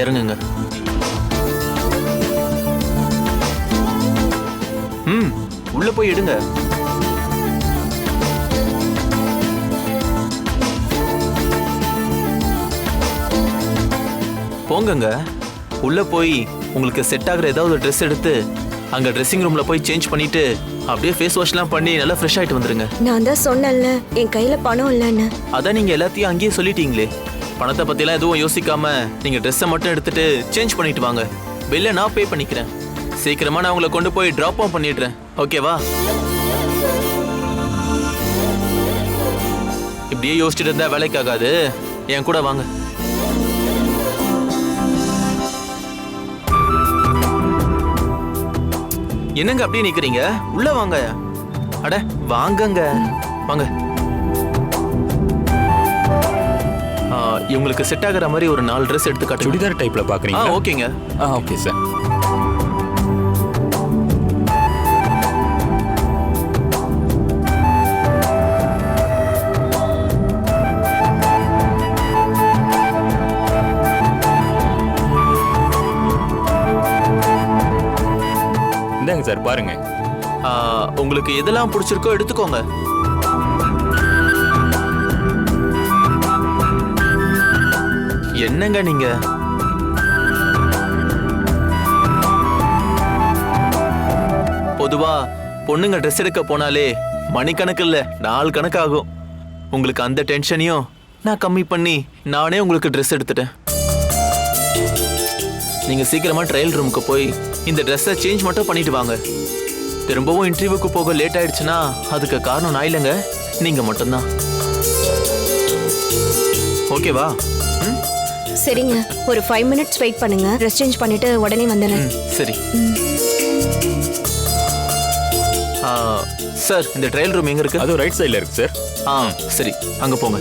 இறங்குங்க. ம் உள்ள போய் எடுங்க. போங்கங்க. உள்ள போய் உங்களுக்கு செட் ஆகுற ஏதாவது ஒரு ட்ரெஸ் எடுத்து அங்க ட்ரெஸ்ஸிங் ரூம்ல போய் சேஞ்ச் பண்ணிட்டு அப்படியே ஃபேஸ் வாஷ்லாம் பண்ணி நல்லா ஃப்ரெஷ் ஆயிட்டு வந்துருங்க. நான் தான் சொன்னேன்ல என் கையில பணம் இல்லைன்னு. அதான் நீங்க எல்லாத்தையும் அங்கேயே சொல்லிட்டீங்களே. பணத்தை பத்திலாம் எதுவும் யோசிக்காம நீங்க ட்ரெஸ்ஸை மட்டும் எடுத்துட்டு சேஞ்ச் பண்ணிட்டு வாங்க. பில்லை நான் பே பண்ணிக்கிறேன். சீக்கிரமா நான் உங்களை கொண்டு போய் ட்ராப் ஆன் பண்ணிடுறேன். ஓகேவா இப்படியே யோசிச்சுட்டு இருந்தா வேலைக்கு ஆகாது. என் கூட வாங்க. என்னங்க அப்படியே நிக்கிறீங்க? உள்ள வாங்க. அட வாங்கங்க. வாங்க. இவங்களுக்கு செட் ஆகுற மாதிரி ஒரு நாலு ட்ரெஸ் எடுத்து காட்டுங்க. சுடிதார் டைப்ல ஆ பாக்குறீங்களா ஓகேங்க ஆ ஓகே சார் இந்தாங்க சார் பாருங்க. உங்களுக்கு எதெல்லாம் பிடிச்சிருக்கோ எடுத்துக்கோங்க. என்னங்க நீங்க? பொதுவா பொண்ணுங்க ட்ரெஸ் எடுக்க போனாலே மணிக்கணக்கு இல்ல நாள் கணக்கு ஆகும் உங்களுக்கு அந்த டென்ஷனையும் நான் கம்மி பண்ணி நானே உங்களுக்கு ட்ரெஸ் எடுத்துட்டேன். நீங்க சீக்கிரமா ட்ரையல் ரூமுக்கு போய் இந்த ட்ரெஸ்ஸை சேஞ்ச் மட்டும் பண்ணிட்டு வாங்க. திரும்பவும் இன்டர்வியூக்கு போக லேட் ஆயிடுச்சுன்னா அதுக்கு காரணம் நான் இல்லைங்க நீங்க மட்டும்தான். ஓகேவா? ம்? சரிங்க. ஒரு ஃபைவ் மினிட்ஸ் வெயிட் பண்ணுங்க. ட்ரெஸ் சேஞ்ச் பண்ணிட்டு உடனே வந்துடுறேன். ம், சரி. ஆ, சார் இந்த ட்ரையல் ரூம் எங்க இருக்கு? அதுவும் ரைட் சைடுல இருக்கு சார் ஆ சரி. அங்க போங்க.